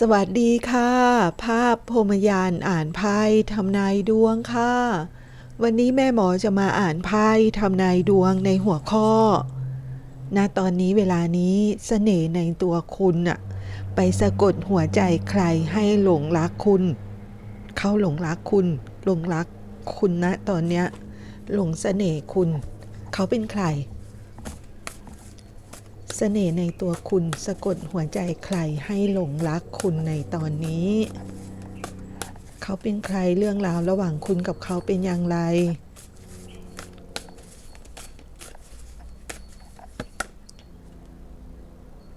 สวัสดีค่ะ ภาพพรมยานอ่านไพ่ทำนายดวงค่ะ วันนี้แม่หมอจะมาอ่านไพ่ทำนายดวงในหัวข้อ ณ ตอนนี้เวลานี้เสน่ห์ในตัวคุณอะไปสะกดหัวใจใครให้หลงรักคุณ เขาหลงรักคุณ หลงรักคุณนะตอนเนี้ยหลงเสน่ห์คุณ เขาเป็นใคร เสน่ห์ในตัวคุณสะกดหัวใจใครให้หลงรักคุณในตอนนี้ เขาเป็นใครเรื่องราวระหว่างคุณกับเขาเป็นอย่างไร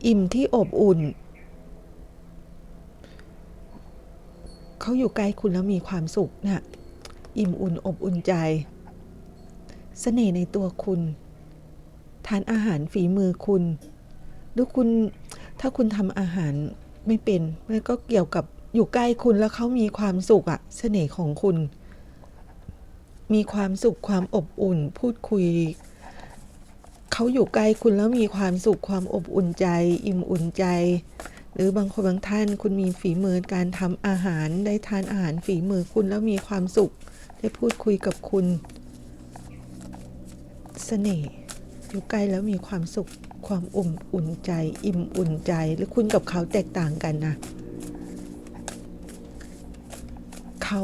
อิ่มที่อบอุ่น เขาอยู่ใกล้คุณแล้วมีความสุขนะ่ะอิ่มอุ่นอบอุ่นใจเสน่ห์ในตัวคุณ ทานอาหารฝีมือคุณ หรือคุณถ้าคุณทำอาหารไม่เป็นมันก็เกี่ยวกับอยู่ใกล้คุณแล้วเขามีความสุขอะเสน่ห์ของคุณ มีความสุขความอบอุ่น พูดคุยเขาอยู่ใกล้คุณแล้วมีความสุขความอบอุ่นใจ อิ่มอุ่นใจ หรือบางคนบางท่านคุณมีฝีมือการทำอาหารได้ทานอาหารฝีมือคุณแล้วมีความสุข ได้พูดคุยกับคุณ เสน่ห์อยู่ใกล้แล้วมีความสุข ความอุ่มอุ่นใจ อิ่มอุ่นใจ หรือคุณกับเขาแตกต่างกันนะ เขา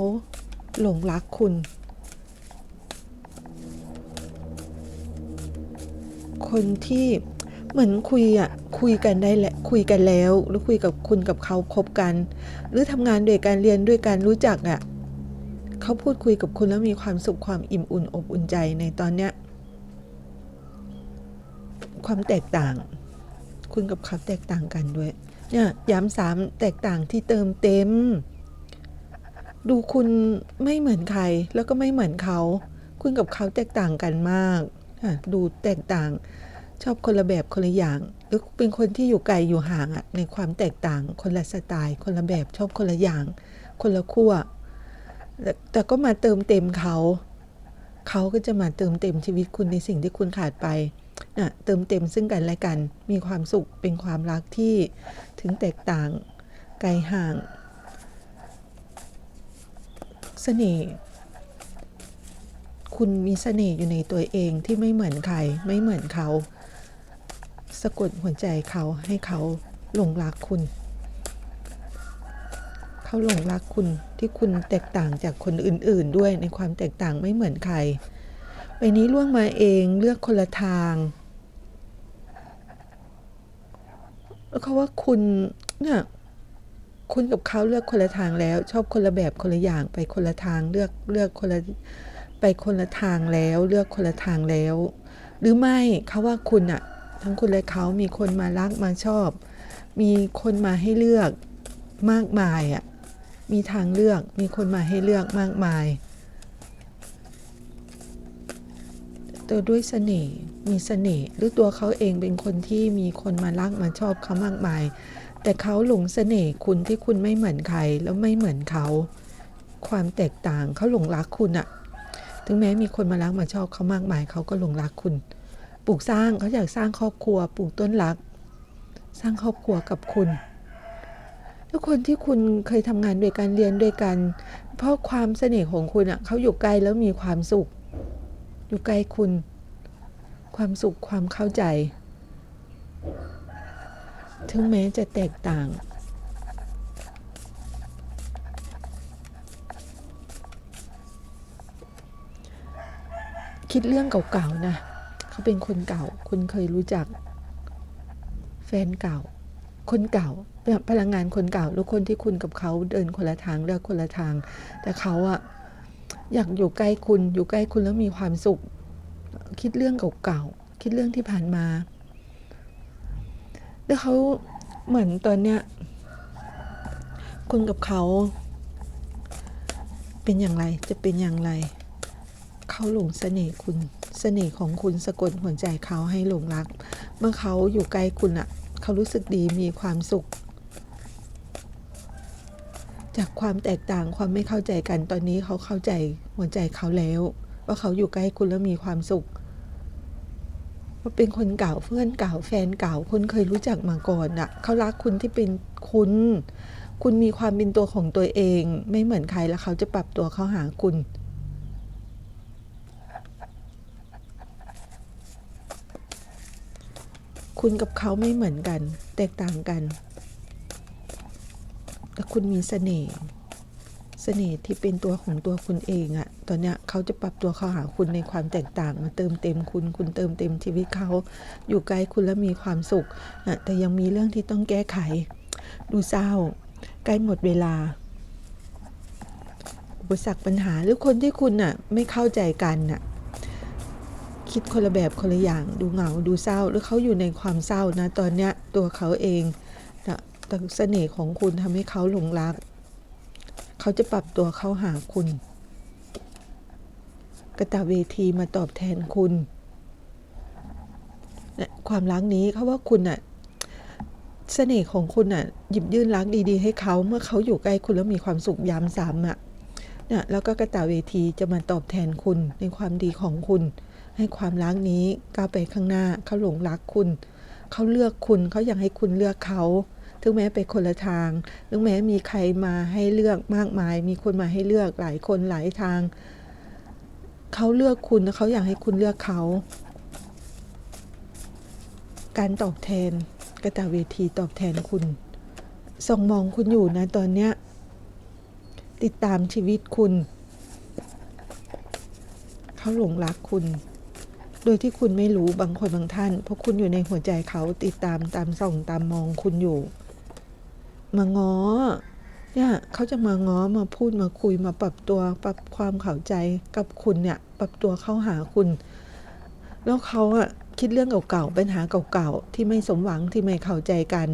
หลงรักคุณ คนที่เหมือนคุยอะคุยกันได้แหละคุยกันแล้ว หรือคุยกับคุณกับเขาคบกัน หรือทำงานด้วยการเรียนด้วยการรู้จักอะเขาพูดคุยกับคุณแล้วมีความสุขความอิ่มอุ่นอบอุ่นใจในตอนเนี้ย ความแตกต่าง คุณกับเขาแตกต่างกันด้วย เนี่ยย้ำสามแตกต่างที่เติมเต็ม ดูคุณไม่เหมือนใครแล้วก็ไม่เหมือนเขา คุณกับเขาแตกต่างกันมาก ดูแตกต่าง ชอบคนละแบบคนละอย่าง หรือเป็นคนที่อยู่ไกลอยู่ห่างอะในความแตกต่าง คนละสไตล์ คนละแบบชอบคนละอย่าง คนละขั้วแต่แต่ก็มาเติมเต็มเขา เขาก็จะมาเติมเต็มชีวิตคุณในสิ่งที่คุณขาดไป เติมเต็มซึ่งกันและกัน มีความสุขเป็นความรักที่ถึงแตกต่างไกลห่างเสน่ห์คุณมีเสน่ห์อยู่ในตัวเองที่ไม่เหมือนใครไม่เหมือนเขา สะกดหัวใจเขาให้เขาหลงรักคุณ เขาหลงรักคุณที่คุณแตกต่างจากคนอื่น ๆ ด้วยในความแตกต่างไม่เหมือนใคร นี้ล่วงมาเองเลือกคนละทางแล้วเขาว่าคุณเนี่ยคุณกับเขาเลือกคนละทางแล้ว ชอบคนละแบบคนละอย่างไปคนละทางเลือกเลือกคนละไปคนละทางแล้ว เลือกคนละทางแล้ว หรือไม่เขาว่าคุณอะทั้งคุณและเขามีคนมารักมาชอบ มีคนมาให้เลือกมากมายอะมีทางเลือกมีคนมาให้เลือกมากมาย ตัวด้วยเสน่ห์มีเสน่ห์หรือตัวเขาเองเป็นคนที่มีคนมารักมาชอบเขามากมาย แต่เขาหลงเสน่ห์คุณที่คุณไม่เหมือนใครแล้วไม่เหมือนเขา ความแตกต่างเขาหลงรักคุณอะถึงแม้มีคนมารักมาชอบเขามากมายเขาก็หลงรักคุณ ปลูกสร้างเขาอยากสร้างครอบครัว ปลูกต้นรัก สร้างครอบครัวกับคุณแล้วคนที่คุณเคยทำงานด้วยกันเรียนด้วยกัน เพราะความเสน่ห์ของคุณอะเขาอยู่ใกล้แล้วมีความสุข อยู่ใกล้คุณ ความสุขความเข้าใจ ถึงแม้จะแตกต่าง คิดเรื่องเก่าๆนะ เขาเป็นคนเก่า คุณเคยรู้จัก แฟนเก่า คนเก่าพลังงานคนเก่าหรือคนที่คุณกับเขาเดินคนละทางเลือกคนละทาง แต่เขาอะ อยากอยู่ใกล้คุณ อยู่ใกล้คุณแล้วมีความสุข คิดเรื่องเก่าๆ คิดเรื่องที่ผ่านมา แล้วเขาเหมือนตอนเนี้ย คุณกับเขา เป็นอย่างไร จะเป็นอย่างไร เขาหลงเสน่ห์คุณ เสน่ห์ของคุณสะกดหัวใจเขาให้หลงรัก เมื่อเขาอยู่ใกล้คุณอะเขารู้สึกดี มีความสุข จากความแตกต่างความไม่เข้าใจกันตอนนี้เขาเข้าใจหัวใจเขาแล้ว ว่าเขาอยู่ใกล้คุณแล้วมีความสุขว่าเป็นคนเก่าเพื่อนเก่าแฟนเก่าคนเคยรู้จักมาก่อนอะเขารักคุณที่เป็นคุณ คุณมีความเป็นตัวของตัวเอง ไม่เหมือนใครแล้วเขาจะปรับตัวเข้าหาคุณคุณกับเขาไม่เหมือนกัน แตกต่างกัน แต่คุณมีเสน่ห์เสน่ห์ที่เป็นตัวของตัวคุณเองอะตอนเนี้ยเขาจะปรับตัวเข้าหาคุณในความแตกต่างมาเติมเต็มคุณ คุณเติมเต็มชีวิตเขาอยู่ใกล้คุณแล้วมีความสุขนะแต่ยังมีเรื่องที่ต้องแก้ไข ดูเศร้า ใกล้หมดเวลา อุปสรรคปัญหาหรือคนที่คุณน่ะไม่เข้าใจกันน่ะคิดคนละแบบคนละอย่าง ดูเหงาดูเศร้า หรือเขาอยู่ในความเศร้านะตอนเนี้ยตัวเขาเอง แต่เสน่ห์ของคุณทำให้เขาหลงรัก เขาจะปรับตัวเข้าหาคุณ กระตะเวทีมาตอบแทนคุณนะความรักนี้เขาว่าคุณน่ะเสน่ห์ของคุณน่ะหยิบยื่นรักดี ๆ ให้เขาเมื่อเขาอยู่ใกล้คุณแล้วมีความสุขยามซ้ำอะนี่ยแล้วก็กระตะเวทีจะมาตอบแทนคุณในความดีของคุณ ให้ความรักนี้ก้าวไปข้างหน้าเขาหลงรักคุณ เขาเลือกคุณเขาอยากให้คุณเลือกเขา ถึงแม้ไปคนละทาง ถึงแม้มีใครมาให้เลือกมากมาย มีคนมาให้เลือกหลายคนหลายทาง เขาเลือกคุณแล้วเขาอยากให้คุณเลือกเขา การตอบแทนกระตะเวทีตอบแทนคุณ ส่องมองคุณอยู่นะตอนเนี้ย ติดตามชีวิตคุณ เขาหลงรักคุณโดยที่คุณไม่รู้บางคนบางท่าน เพราะคุณอยู่ในหัวใจเขาติดตามตามส่องตามมองคุณอยู่ มาง้อเนี่ยเขาจะมาง้อมาพูดมาคุยมาปรับตัวปรับความเข้าใจกับคุณเนี่ยปรับตัวเข้าหาคุณ แล้วเขาอะคิดเรื่องเก่าๆปัญหาเก่าๆที่ไม่สมหวังที่ไม่เข้าใจกัน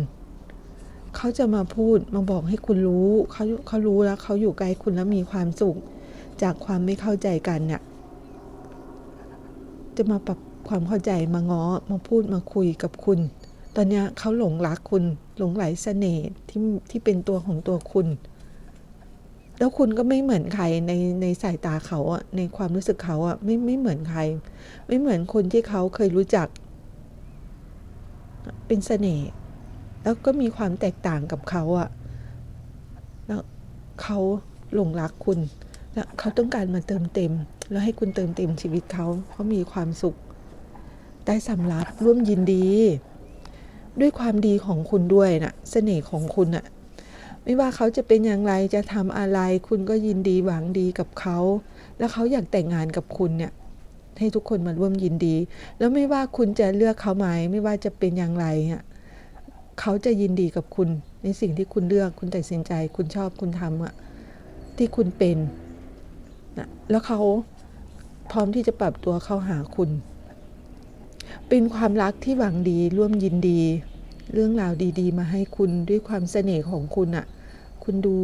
เขาจะมาพูดมาบอกให้คุณรู้เขาเขารู้แล้วเขาอยู่ใกล้คุณแล้วมีความสุข จากความไม่เข้าใจกันเนี่ยจะมาปรับความเข้าใจมาง้อมาพูดมาคุยกับคุณ ตอนนี้เขาหลงรักคุณหลงไหลเสน่ห์ที่ที่เป็นตัวของตัวคุณ แล้วคุณก็ไม่เหมือนใครในในสายตาเขาอะในความรู้สึกเขาอะไม่ไม่เหมือนใคร ไม่เหมือนคนที่เขาเคยรู้จัก เป็นเสน่ห์แล้วก็มีความแตกต่างกับเขาอะแล้วเขาหลงรักคุณแล้วเขาต้องการมาเติมเต็ม แล้วให้คุณเติมเต็มชีวิตเขาเขามีความสุข ได้สำรับร่วมยินดี ด้วยความดีของคุณด้วยนะเสน่ห์ของคุณอะไม่ว่าเขาจะเป็นอย่างไรจะทำอะไร คุณก็ยินดีหวังดีกับเขา แล้วเขาอยากแต่งงานกับคุณเนี่ยให้ทุกคนมาร่วมยินดี แล้วไม่ว่าคุณจะเลือกเขาไหมไม่ว่าจะเป็นอย่างไรเนี่ยเขาจะยินดีกับคุณ ในสิ่งที่คุณเลือกคุณตัดสินใจ คุณชอบคุณทำอะที่คุณเป็นนะแล้วเขาพร้อมที่จะปรับตัวเข้าหาคุณ เป็นความรักที่หวังดีร่วมยินดี เรื่องราวดี ๆ มาให้คุณด้วยความเสน่ห์ของคุณอะคุณดู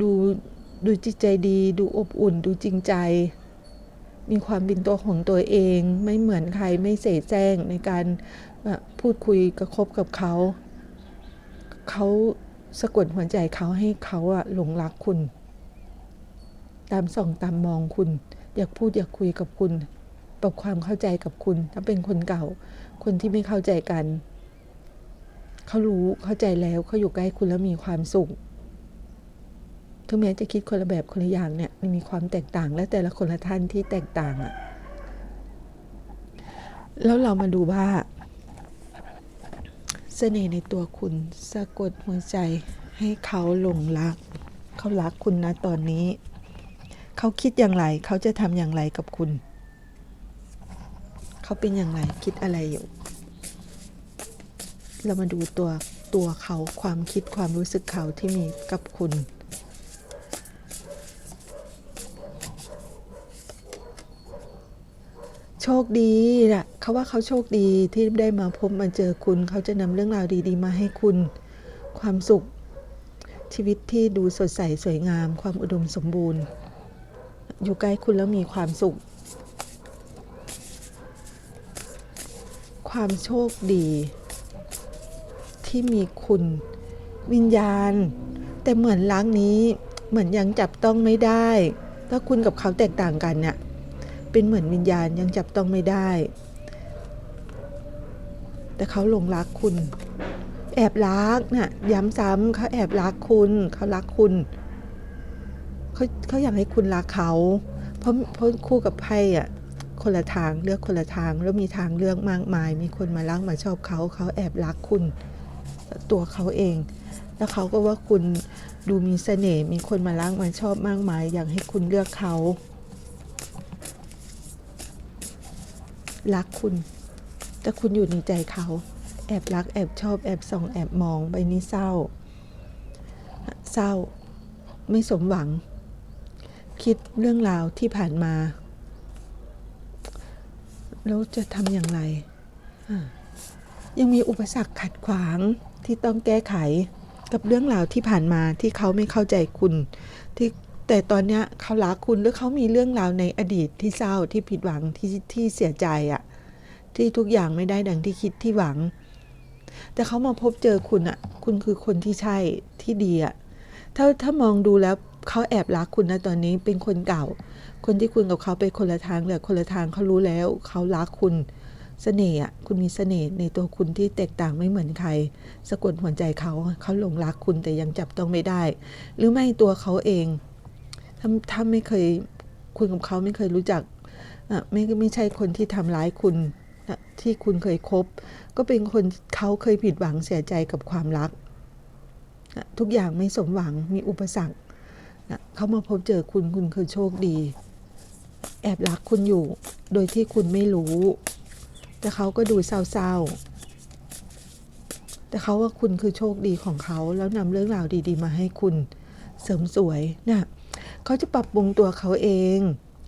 ดูดูจิตใจดี ดูอบอุ่น ดูจริงใจ มีความเป็นตัวของตัวเอง ไม่เหมือนใครไม่เสแสร้งในการพูดคุยกระคบกับเขา เขาสะกดหัวใจเขาให้เขาอะหลงรักคุณ ตามส่องตามมองคุณ อยากพูดอยากคุยกับคุณปรับความเข้าใจกับคุณถ้าเป็นคนเก่า คนที่ไม่เข้าใจกัน เขารู้เข้าใจแล้วเขาอยู่ใกล้คุณแล้วมีความสุขถึงแม้จะคิดคนละแบบคนละอย่างเนี่ยมันมีความแตกต่างและแต่ละคนละท่านที่แตกต่างอะแล้วเรามาดูว่าเสน่ห์ในตัวคุณสะกดหัวใจให้เขาหลงรัก เขารักคุณนะตอนนี้ เขาคิดอย่างไรเขาจะทำอย่างไรกับคุณ เขาเป็นอย่างไรคิดอะไรอยู่ เรามาดูตัวตัวเขาความคิดความรู้สึกเขาที่มีกับคุณโชคดีนะเขาว่าเขาโชคดีที่ได้มาพบมาเจอคุณ เขาจะนำเรื่องราวดีๆ มาให้คุณ ความสุข ชีวิตที่ดูสดใสสวยงาม ความอุดมสมบูรณ์ อยู่ใกล้คุณแล้วมีความสุข ความโชคดี ที่มีคุณ วิญญาณ แต่เหมือนล้างนี้เหมือนยังจับต้องไม่ได้ถ้าคุณกับเขาแตกต่างกันเนี่ยเป็นเหมือนวิญญาณยังจับต้องไม่ได้ แต่เขาหลงรักคุณ แอบรักน่ะย้ำซ้ำเขาแอบรักคุณเขารักคุณเขาเขาอยากให้คุณรักเขาเพราะเพราะคู่กับไพ่อะคนละทางเลือกคนละทางแล้วมีทางเลือกมากมาย มีคนมารักมาชอบเขาเขาแอบรักคุณ ตัวเขาเอง แล้วเขาก็ว่าคุณดูมีเสน่ห์มีคนมารักมาชอบมากมาย อยากให้คุณเลือกเขา รักคุณ แต่คุณอยู่ในใจเขา แอบรักแอบชอบแอบส่องแอบมองใบนี้เศร้า เศร้า ไม่สมหวัง คิดเรื่องราวที่ผ่านมา แล้วจะทำอย่างไร ยังมีอุปสรรคขัดขวาง ที่ต้องแก้ไขกับเรื่องราวที่ผ่านมาที่เขาไม่เข้าใจคุณ ที่แต่ตอนเนี้ยเขารักคุณหรือเขามีเรื่องราวในอดีตที่เศร้าที่ผิดหวังที่ที่เสียใจอะที่ทุกอย่างไม่ได้ดังที่คิดที่หวัง แต่เขามาพบเจอคุณอะคุณคือคนที่ใช่ที่ดีอะถ้าถ้ามองดูแล้วเขาแอบรักคุณนะตอนนี้เป็นคนเก่า คนที่คุณกับเขาไปคนละทางเลยคนละทางเขารู้แล้ว เขารักคุณ เสน่ห์อะคุณมีเสน่ห์ในตัวคุณที่แตกต่างไม่เหมือนใคร สะกดหัวใจเขาเขาหลงรักคุณแต่ยังจับต้องไม่ได้ หรือไม่ตัวเขาเองถ้าถ้าไม่เคยคุณกับเขาไม่เคยรู้จักอะไม่ไม่ใช่คนที่ทำร้ายคุณที่คุณเคยคบ ก็เป็นคนเขาเคยผิดหวังเสียใจกับความรัก ทุกอย่างไม่สมหวังมีอุปสรรคเขามาพบเจอคุณคุณคือโชคดี แอบรักคุณอยู่โดยที่คุณไม่รู้ แต่เขาก็ดูเศร้าๆ แต่เขาว่าคุณคือโชคดีของเขา แล้วนำเรื่องราวดี ๆ มาให้คุณเสริมสวยนะเขาจะปรับปรุงตัวเขาเอง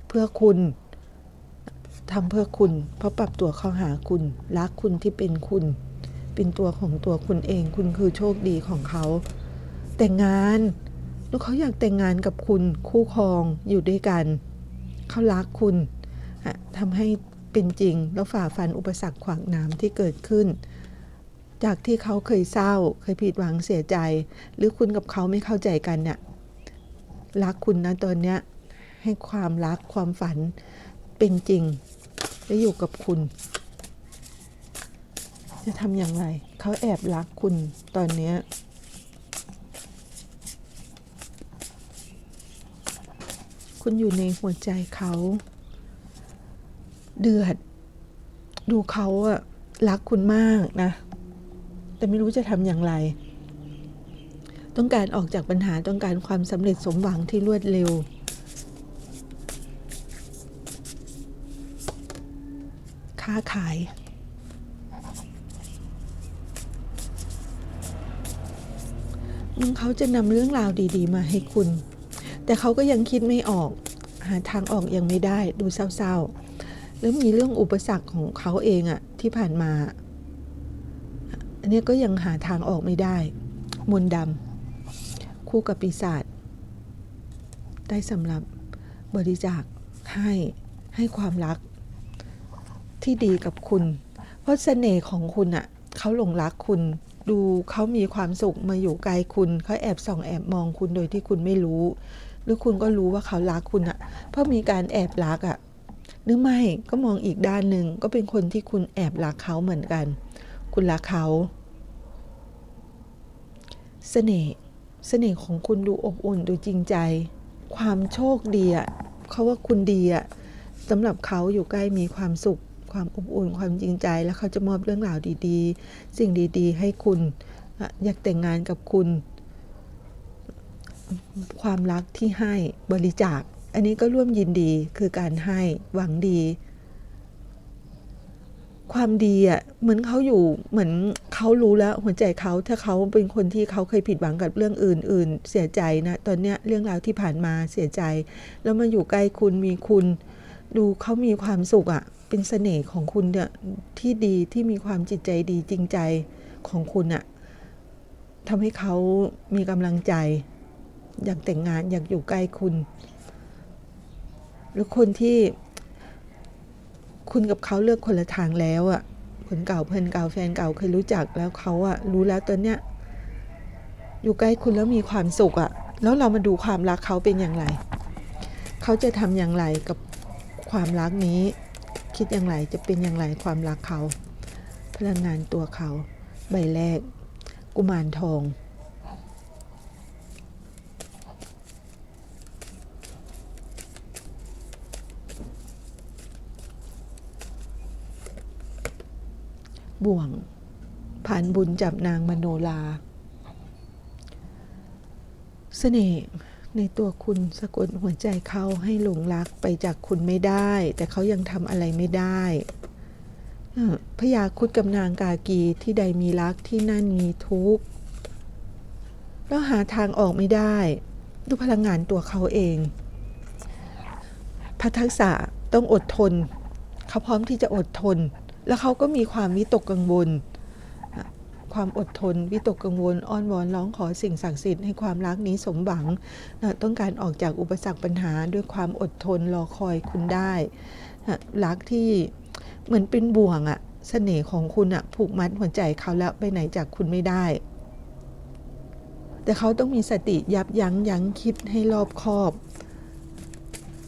เพื่อคุณทำเพื่อคุณ เพราะปรับตัวเข้าหาคุณ รักคุณที่เป็นคุณ เป็นตัวของตัวคุณเอง คุณคือโชคดีของเขา แต่งงานแล้วเขาอยากแต่งงานกับคุณคู่ครองอยู่ด้วยกัน เขารักคุณทำให้ เป็นจริง แล้วฝ่าฟันอุปสรรคขวางน้ำที่เกิดขึ้น จากที่เขาเคยเศร้า เคยผิดหวังเสียใจ หรือคุณกับเขาไม่เข้าใจกันเนี่ยรักคุณนะตอนเนี้ยให้ความรักความฝันเป็นจริงและอยู่กับคุณ จะทำอย่างไร เขาแอบรักคุณตอนเนี้ยคุณอยู่ในหัวใจเขา เดือด ดูเขาอะรักคุณมากนะ แต่ไม่รู้จะทำอย่างไร ต้องการออกจากปัญหาต้องการความสำเร็จสมหวังที่รวดเร็ว ค้าขายเขาจะนำเรื่องราวดี ๆ มาให้คุณ แต่เขาก็ยังคิดไม่ออก หาทางออกยังไม่ได้ดูเศร้า ๆ แล้วมีเรื่องอุปสรรคของเขาเองอะที่ผ่านมา อันนี้ก็ยังหาทางออกไม่ได้ มนดำคู่กับปีศาจได้สำหรับบริจาคให้ให้ความรักที่ดีกับคุณ เพราะเสน่ห์ของคุณอะเขาหลงรักคุณดูเขามีความสุขมาอยู่ไกลคุณเขาแอบส่องแอบมองคุณโดยที่คุณไม่รู้ หรือคุณก็รู้ว่าเขารักคุณอะเพราะมีการแอบรักอะ หรือไม่ก็มองอีกด้านหนึ่งก็เป็นคนที่คุณแอบรักเขาเหมือนกัน คุณรักเขาเสน่ห์เสน่ห์ของคุณดูอบอุ่นดูจริงใจ ความโชคดีอะเขาว่าคุณดีอะสำหรับเขาอยู่ใกล้มีความสุข ความอบอุ่น ความจริงใจ แล้วเขาจะมอบเรื่องราวดีๆ สิ่งดีๆ ให้คุณ อยากแต่งงานกับคุณ ความรักที่ให้บริจาค อันนี้ก็ร่วมยินดีคือการให้หวังดี ความดีอะเหมือนเขาอยู่เหมือนเขารู้แล้วหัวใจเขาถ้าเขาเป็นคนที่เขาเคยผิดหวังกับเรื่องอื่น ๆ เสียใจนะตอนเนี้ยเรื่องราวที่ผ่านมาเสียใจ แล้วมาอยู่ใกล้คุณมีคุณ ดูเขามีความสุขอะเป็นเสน่ห์ของคุณเนี่ยที่ดีที่มีความจิตใจดีจริงใจของคุณอะทำให้เขามีกำลังใจ อยากแต่งงานอยากอยู่ใกล้คุณ หรือคนที่ คุณกับเขาเลือกคนละทางแล้วอะ่ะคนเก่าเพื่อนเก่าแฟนเก่าเคยรู้จักแล้วเขาอะ่ะรู้แล้วตอนเนี้ยอยู่ใกล้คุณแล้วมีความสุขอะ่ะแล้วเรามาดูความรักเขาเป็นอย่างไร เขาจะทำอย่างไรกับความรักนี้ คิดอย่างไรจะเป็นอย่างไรความรักเขา พลังงานตัวเขา ใบแรก กุมารทอง บ่วงผ่านบุญจับนางมโนลาเสน่ห์ในตัวคุณสะกดหัวใจเขาให้หลงรักไปจากคุณไม่ได้ แต่เขายังทำอะไรไม่ได้พญาคุดกับนางกากีที่ใดมีรักที่นั่นมีทุกข์แล้วหาทางออกไม่ได้ดูพลังงานตัวเขาเองพระทักษะต้องอดทน เขาพร้อมที่จะอดทน แล้วเขาก็มีความวิตกกังวล ความอดทนวิตกกังวล อ้อนวอนร้องขอสิ่งศักดิ์สิทธิ์ให้ความรักนี้สมหวังนะต้องการออกจากอุปสรรคปัญหาด้วยความอดทนรอคอยคุณได้นะรักที่เหมือนเป็นบ่วงอะเสน่ห์ของคุณอะผูกมัดหัวใจเขาแล้วไปไหนจากคุณไม่ได้ แต่เขาต้องมีสติยับยั้งยั้งคิดให้รอบคอบ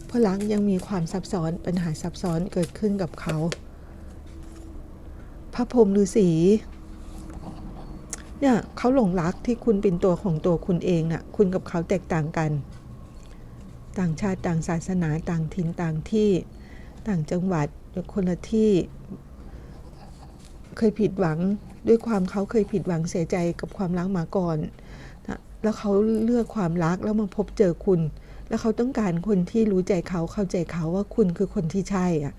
เพราะรักยังมีความซับซ้อนปัญหาซับซ้อนเกิดขึ้นกับเขา ระพรหมฤาษีเนี่ยเขาหลงรักที่คุณเป็นตัวของตัวคุณเองน่ะคุณกับเขาแตกต่างกัน ต่างชาติต่างศาสนาต่างถิ่นต่างที่ต่างจังหวัดคนละที่เคยผิดหวังด้วยความเขาเคยผิดหวังเสียใจกับความรักมาก่อนนะแล้วเขาเลือกความรักแล้วมาพบเจอคุณ แล้วเขาต้องการคนที่รู้ใจเขาเข้าใจเขาว่าคุณคือคนที่ใช่อะ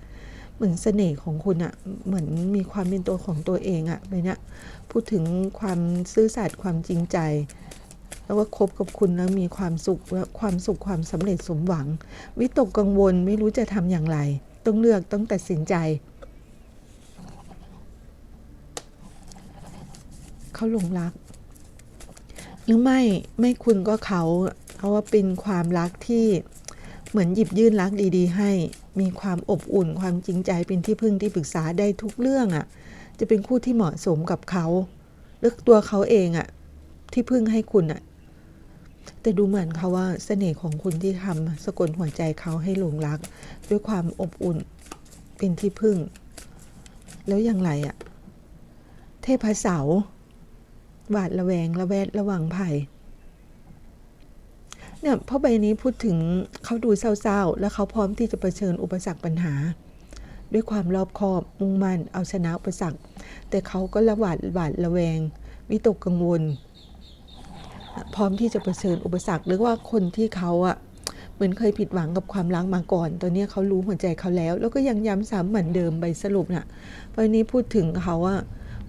เหมือนเสน่ห์ของคุณอะเหมือนมีความเป็นตัวของตัวเองอะไปเนี่ยพูดถึงความซื่อสัตย์ความจริงใจ แล้วว่าคบกับคุณแล้วมีความสุขและความสุขความสำเร็จสมหวัง วิตกกังวลไม่รู้จะทำอย่างไร ต้องเลือกต้องตัดสินใจเขาหลงรัก หรือไม่ไม่คุณก็เขาเพราะว่าเป็นความรักที่ เหมือนหยิบยื่นรักดีๆ ให้ มีความอบอุ่นความจริงใจเป็นที่พึ่งที่ปรึกษาได้ทุกเรื่องอะ่ะ จะเป็นคู่ที่เหมาะสมกับเขาเลือตัวเขาเองอะ่ะ ที่พึ่งให้คุณอะ่ะ แต่ดูเหมือนเขาว่าเสน่ห์ของคุณที่ทำสะกดหัวใจเขาให้หลงรัก ด้วยความอบอุ่นเป็นที่พึ่ง แล้วอย่างไรอะ่ะ เทพเสาหวาดระแวงระแวดระวังภัย เนี่ยเพราะใบนี้พูดถึงเขาดูเศร้าๆ แล้วเขาพร้อมที่จะเผชิญอุปสรรคปัญหา ด้วยความรอบคอบมุ่งมั่นเอาชนะอุปสรรค แต่เขาก็ระหวาดหวาดระแวง วิตกกังวล พร้อมที่จะเผชิญอุปสรรค หรือว่าคนที่เขาอะเหมือนเคยผิดหวังกับความรักมาก่อน ตอนนี้เขารู้หัวใจเขาแล้ว แล้วก็ยังย้ำซ้ำเหมือนเดิมใบสรุปน่ะเพราะนี้พูดถึงเขาอะ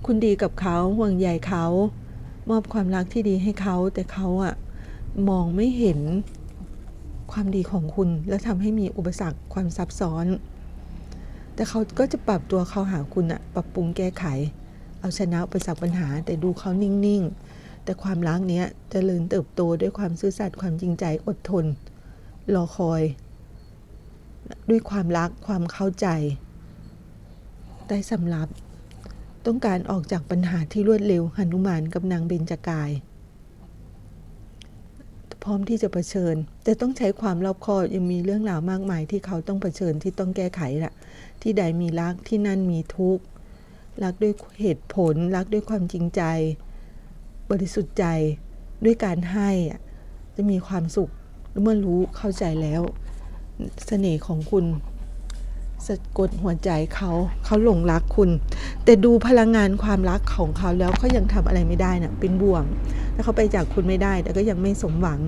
คุณดีกับเขาห่วงใยเขา มอบความรักที่ดีให้เขาแต่เขาอะ มองไม่เห็นความดีของคุณ แล้วทำให้มีอุปสรรคความซับซ้อน แต่เขาก็จะปรับตัวเข้าหาคุณอะปรับปรุงแก้ไข เอาชนะอุปสรรคปัญหา แต่ดูเขานิ่งๆ แต่ความรักเนี้ยจเจริญเติบโตด้วยความซื่อสัตย์ความจริงใจอดทน รอคอย ด้วยความรักความเข้าใจได้สำรับ ต้องการออกจากปัญหาที่รวดเร็วหนุมานกับนางเบญจกาย พร้อมที่จะเผชิญ แต่ต้องใช้ความรอบคอบยังมีเรื่องราวมากมายที่เขาต้องเผชิญที่ต้องแก้ไขล่ะที่ใดมีรักที่นั่นมีทุกข์รักด้วยเหตุผล รักด้วยความจริงใจ บริสุทธิ์ใจด้วยการให้อะจะมีความสุขเมื่อรู้เข้าใจแล้วเสน่ห์ของคุณสะกดหัวใจเขาเขาหลงรักคุณ แต่ดูพลังงานความรักของเขาแล้วเขายังทำอะไรไม่ได้นะ่ะเป็นบ่วง แล้วเขาไปจากคุณไม่ได้ แต่ก็ยังไม่สมหวัง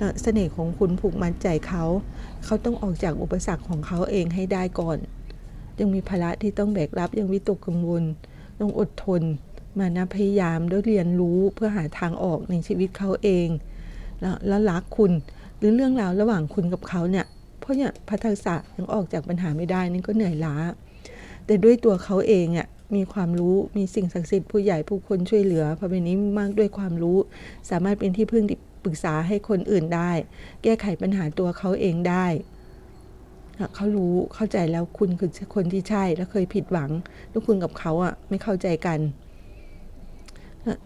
นะเสน่ห์ของคุณผูกมัดใจเขา เขาต้องออกจากอุปสรรคของเขาเองให้ได้ก่อน ยังมีภาระที่ต้องแบกรับยังวิตกกังวล ต้องอดทน มานะพยายามด้วยเรียนรู้เพื่อหาทางออกในชีวิตเขาเองแล้วแล้วรักคุณหรือเรื่องราวระหว่างคุณกับเขาเนี่ยเพราะเนี่ยพัฒษะยังออกจากปัญหาไม่ได้นี่ก็เหนื่อยล้าแต่ด้วยตัวเขาเองอะมีความรู้มีสิ่งศักดิ์สิทธิ์ผู้ใหญ่ผู้คนช่วยเหลือพระเบนี้มากด้วยความรู้ สามารถเป็นที่พึ่งที่ปรึกษาให้คนอื่นได้ แก้ไขปัญหาตัวเขาเองได้เขารู้เข้าใจแล้วคุณคือคนที่ใช่แล้วเคยผิดหวังแล้วคุณกับเขาอะไม่เข้าใจกัน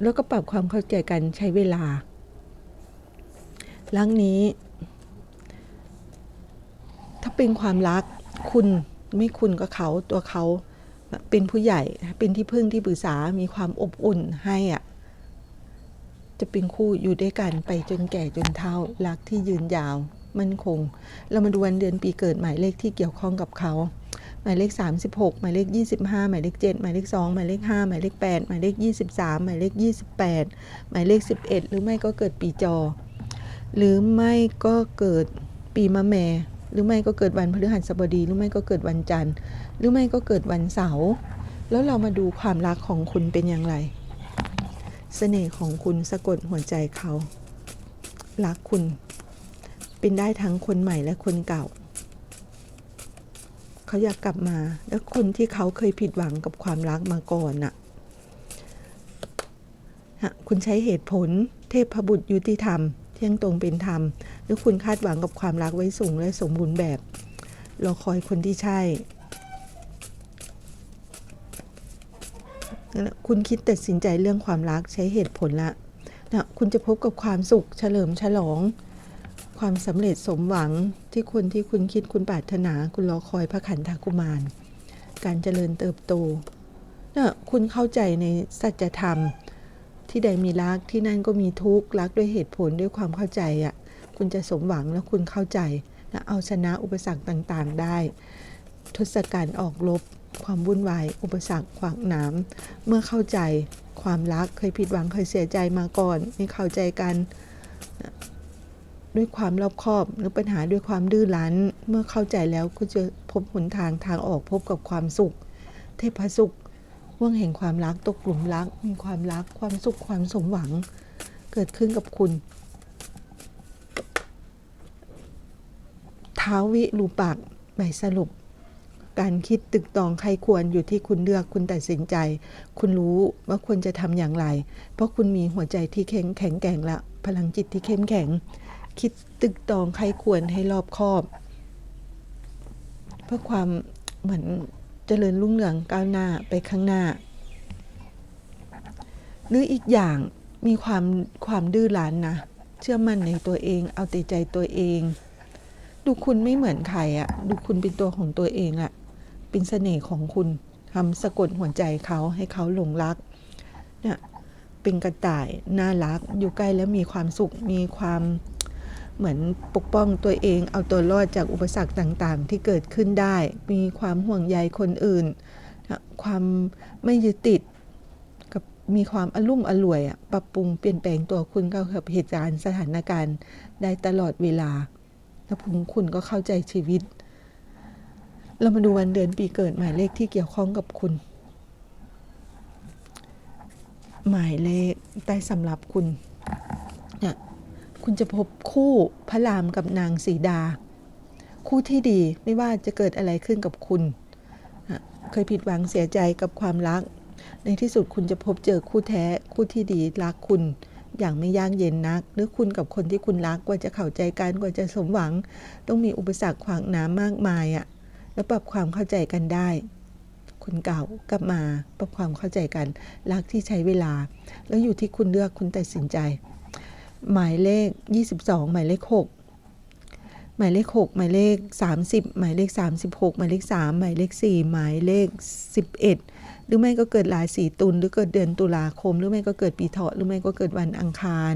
แล้วก็ปรับความเข้าใจกันใช้เวลาลังนี้ ถ้าเป็นความรักคุณไม่คุณก็เขาตัวเขา เป็นผู้ใหญ่เป็นที่พึ่งที่ปรึกษามีความอบอุ่นให้อะจะเป็นคู่อยู่ด้วยกันไปจนแก่จนเฒ่ารักที่ยืนยาวมั่นคง เรามาดูวันเดือนปีเกิดหมายเลขที่เกี่ยวข้องกับเขาหมายเลข 36 หมายเลข 25 หมายเลข 7 หมายเลข 2 หมายเลข 5 หมายเลข 8 หมายเลข 23 หมายเลข 28 หมายเลข 11 หรือไม่ก็เกิดปีจอ หรือไม่ก็เกิดปีมะแม่ หรือไม่ก็เกิดวันพฤหัสบดี หรือไม่ก็เกิดวันจันทร์ หรือไม่ก็เกิดวันเสาร์แล้วเรามาดูความรักของคุณเป็นอย่างไรเสน่ห์ของคุณสะกดหัวใจเขา รักคุณ เป็นได้ทั้งคนใหม่และคนเก่า เขาอยากกลับมา แล้วคนที่เขาเคยผิดหวังกับความรักมาก่อนน่ะฮะคุณใช้เหตุผล เทพบุตรยุติธรรม เที่ยงตรงเป็นธรรม หรือคุณคาดหวังกับความรักไว้สูงและสมบูรณ์แบบ รอคอยคนที่ใช่ คุณคิดตัดสินใจเรื่องความรักใช้เหตุผลละนะคุณจะพบกับความสุขเฉลิมฉลอง ความสำเร็จสมหวังที่คนที่คุณคิดคุณปรารถนา คุณรอคอยพระขันธากุมาร การเจริญเติบโตนะคุณเข้าใจในสัจธรรม ที่ใดมีรักที่นั่นก็มีทุกข์รักด้วยเหตุผลด้วยความเข้าใจอะคุณจะสมหวังแล้วคุณเข้าใจนะเอาชนะอุปสรรคต่างๆ ได้ ทศกัณฐ์ออกรบความวุ่นวาย อุปสรรคขวางหนามเมื่อเข้าใจความรักเคยผิดหวังเคยเสียใจมาก่อนไม่เข้าใจกัน ด้วยความรอบคอบหรือปัญหาด้วยความดื้อรั้น เมื่อเข้าใจแล้วก็จะพบหนทางทางออกพบกับความสุข เทพสุข ว่วงแห่งความรักตกหลุมรักมีความรักความสุขความสมหวัง เกิดขึ้นกับคุณท้าววิรูปักษ์ใบสรุป การคิดตึกตองใครควรอยู่ที่คุณเลือกคุณตัดสินใจ คุณรู้ว่าควรจะทำอย่างไร เพราะคุณมีหัวใจที่แข็งแข็งแกร่งละ พลังจิตที่เข้มแข็ง คิดตึกตองใครควรให้รอบคอบ เพื่อความเหมือน เจริญรุ่งเรืองก้าวหน้าไปข้างหน้า หรืออีกอย่างมีความความดื้อรั้นนะ เชื่อมั่นในตัวเอง เอาแต่ใจตัวเอง ดูคุณไม่เหมือนใครอะดูคุณเป็นตัวของตัวเองอะเป็นเสน่ห์ของคุณทำสะกดหัวใจเขาให้เขาหลงรักเนี่ยเป็นกระต่ายน่ารัก อยู่ใกล้แล้วมีความสุขมีความ เหมือนปกป้องตัวเองเอาตัวรอดจากอุปสรรคต่างๆ ที่เกิดขึ้นได้ มีความห่วงใยคนอื่น ความไม่ยึดติดกับมีความอลุ่มอล่วยปรับปรุงเปลี่ยนแปลงตัวคุณเข้ากับเหตุการณ์สถานการณ์ได้ตลอดเวลา แล้วผมคุณก็เข้าใจชีวิต เรามาดูวันเดือนปีเกิดหมายเลขที่เกี่ยวข้องกับคุณ หมายเลขใต้สำหรับคุณเนี่ย คุณจะพบคู่พระรามกับนางสีดา คู่ที่ดีไม่ว่าจะเกิดอะไรขึ้นกับคุณ เคยผิดหวังเสียใจกับความรัก ในที่สุดคุณจะพบเจอคู่แท้คู่ที่ดีรักคุณอย่างไม่ยากเย็นนัก หรือคุณกับคนที่คุณรักกว่าจะเข้าใจกันกว่าจะสมหวัง ต้องมีอุปสรรคขวางหน้ามากมายอะ่ะแล้วปรับความเข้าใจกันได้ คนเก่ากลับมาปรับความเข้าใจกัน รักที่ใช้เวลา แล้วอยู่ที่คุณเลือกคุณตัดสินใจ หมายเลข 22 หมายเลข 6 หมายเลข 6 หมายเลข 30 หมายเลข 36 หมายเลข 3 หมายเลข 4 หมายเลข 11 หรือไม่ก็เกิดราศีตุลหรือเกิดเดือนตุลาคม หรือไม่ก็เกิดปีเถาะหรือไม่ก็เกิดวันอังคาร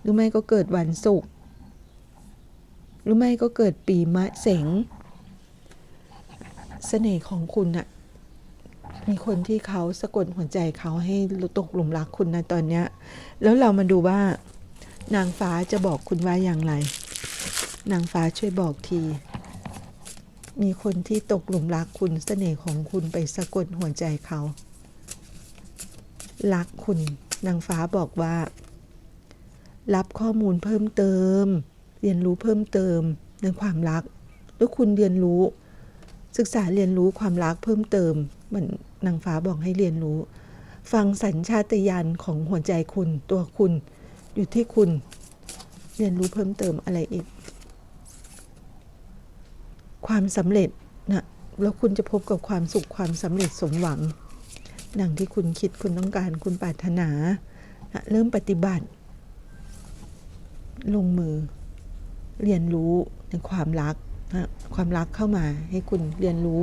หรือไม่ก็เกิดวันศุกร์หรือไม่ก็เกิดปีมะเสงเสน่ห์ของคุณน่ะมีคนที่เขาสะกดหัวใจเขาให้ตกหลุมรักคุณนะตอนเนี้ย แล้วเรามาดูว่า นางฟ้าจะบอกคุณว่าอย่างไร นางฟ้าช่วยบอกที มีคนที่ตกหลุมรักคุณเสน่ห์ของคุณไปสะกดหัวใจเขา รักคุณ นางฟ้าบอกว่า รับข้อมูลเพิ่มเติม เรียนรู้เพิ่มเติมในความรัก แล้วคุณเรียนรู้ ศึกษาเรียนรู้ความรักเพิ่มเติม เหมือนนางฟ้าบอกให้เรียนรู้ ฟังสัญชาตญาณของหัวใจคุณตัวคุณ อยู่ที่คุณเรียนรู้เพิ่มเติมอะไรอีก ความสำเร็จนะแล้วคุณจะพบกับความสุขความสำเร็จสมหวัง ดังที่คุณคิดคุณต้องการคุณปรารถนานะเริ่มปฏิบัติ ลงมือเรียนรู้ในความรักนะความรักเข้ามาให้คุณเรียนรู้